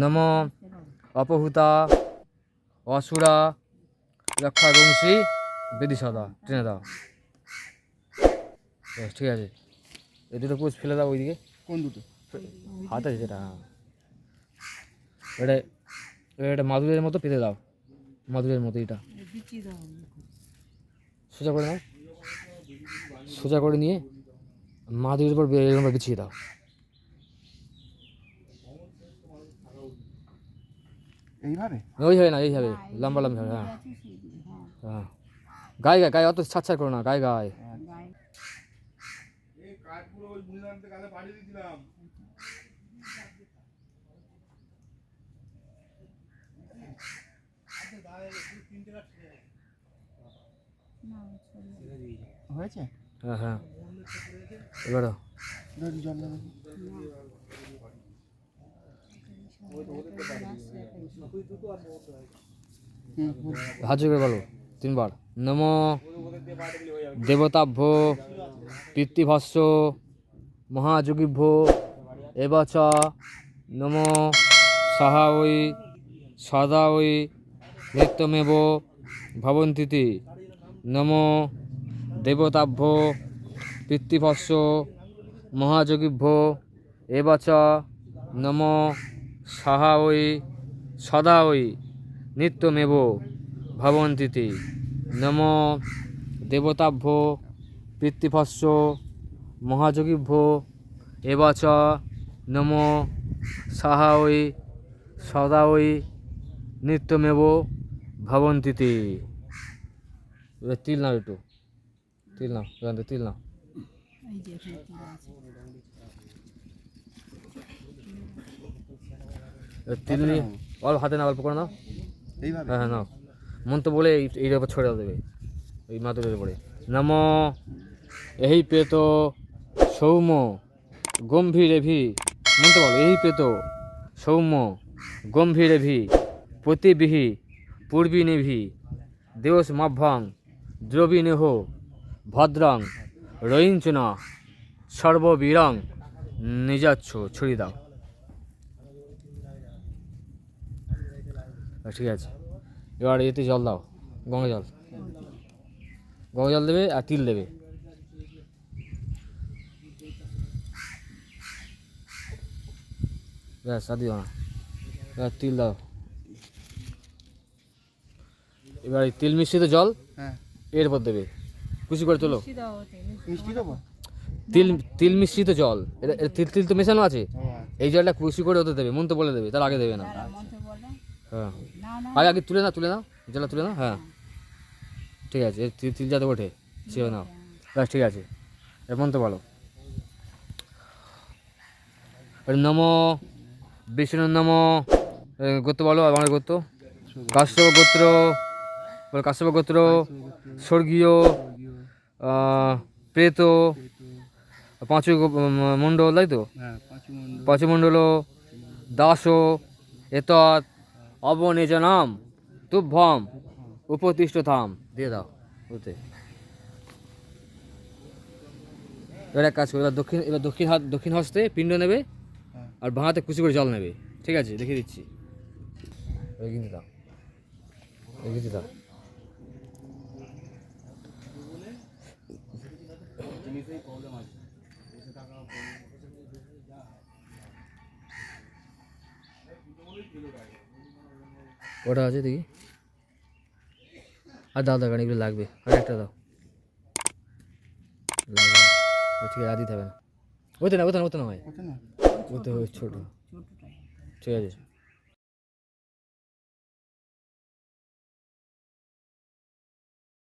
নম অপহুতা অসুরা রক্ষা বংশী বেদি সদা টেনে দাও। বেশ ঠিক আছে। এই দুটো পুষ ফেলে দাও ওইদিকে। কোন দুটো? হাত আছে যেটা হ্যাঁ। এটা এটা মাদুরের মতো পেতে দাও। মাদুরের মতো এটা। সোজা করে নাও। সোজা করে নিয়ে মাদুরের উপর এরকম বিছিয়ে দাও। এইভাবে? ওই হবে না এই হবে। লম্বা লম্বা হবে হ্যাঁ। হ্যাঁ। গায়ে গায়ে গায়ে অত ছাড় করো না গায়ে গায়ে হয়েছে? হ্যাঁ হ্যাঁ। এবার জল। হাত জোগে বলো, তিনবার। নম দেবতাভ্য পিতৃভস্য মহাযোগীভ্য এবচ নম সাহা ওই সদা ওই নিত্যমেব, ভবন্তিতি। নম দেবতাভ্য পিতৃভস্য মহাযোগীভ্য এবচ নম সাহা ওই, সদা ওই, নিত্যমেব ভবন্তিতে। নম দেবতাভ্য পিতৃভস্য মহাযোগীভ্য এবচ নম। সাহা ওই, সদা ওই, নিত্যমেব ভবন্তিতে। তিল নাও একটু। তিল নাও, এখান থেকে তিল নাও। এবার অল্প হাতে না অল্প করে নাও। এইভাবে? হ্যাঁ হ্যাঁ নাও। মন্ত্র বলে এই এইটার উপর ছড়ে দেবে। এই মাদুরের উপরে। নম। এই পেত সৌম্য। গম্ভীরেভি মন্ত্র বলো। এই পেত সৌম্য। গম্ভীরেভি প্রতিবিহি। পূর্বিনিভি দেওস মাভ্যাং। দ্রবিনেহ ভদ্রং। রয়িঞ্চন সর্ববীরং। নিজাচ্ছ। ছড়িয়ে দাও। ঠিক আছে। এবার এতে জল দাও গঙ্গা জল। গঙ্গা জল দেবে আর তিল দেবে। ব্যাস আর দিও না। এবার তিল দাও। এবার এই তিল মিশ্রিত জল হ্যাঁ। এর উপর দেবে। খুশি করে তোলো। তিল তিল মিশ্রিত জল। এটা তিল তিল তো মেশানো আছে। আচ্ছা। এই জলটা খুশি করে ওতে দেবে। মন তো বলে দেবে তার আগে দেবে না। হ্যাঁ। আগে আগে তুলে নাও তুলে নাও। জলটা তুলে নাও হ্যাঁ। ঠিক আছে তিল যাতে ওঠে সে নাও। ব্যাস ঠিক আছে। এমন তো বলো। নম। বিষ্ণুর নম। গোত্র বলো আমার গোত্র। কাশ্যপ গোত্র। বলো কাশ্যপ গোত্র। স্বর্গীয় প্রেত। পাঁচু গো- মণ্ডল তাই তো? হ্যাঁ পাঁচু মন্ডল পচমণ্ডল দাস। এতৎ। অবনিজ নাম তুভ্যম উপতিষ্ঠ থাম দিয়ে দাও, ওতে। এবার এক কাজ করো, এবার দক্ষিণ এবার দক্ষিণ হাত দক্ষিণ হস্তে পিণ্ড নেবে আর বাঁ হাতে কুচি করে জল নেবে। ঠিক আছে, দেখিয়ে দিচ্ছি। দাও দাও। ওটা আছে দেখি। আর দাও দাও এগুলো লাগবে। আর একটা দাও। লাগবে। না। ও ঠিক আছে আর দিতে হবে না। ওতে না ওতে না ওতে না হয় ওটা না। ওতে ওই ছোটো। ঠিক আছে।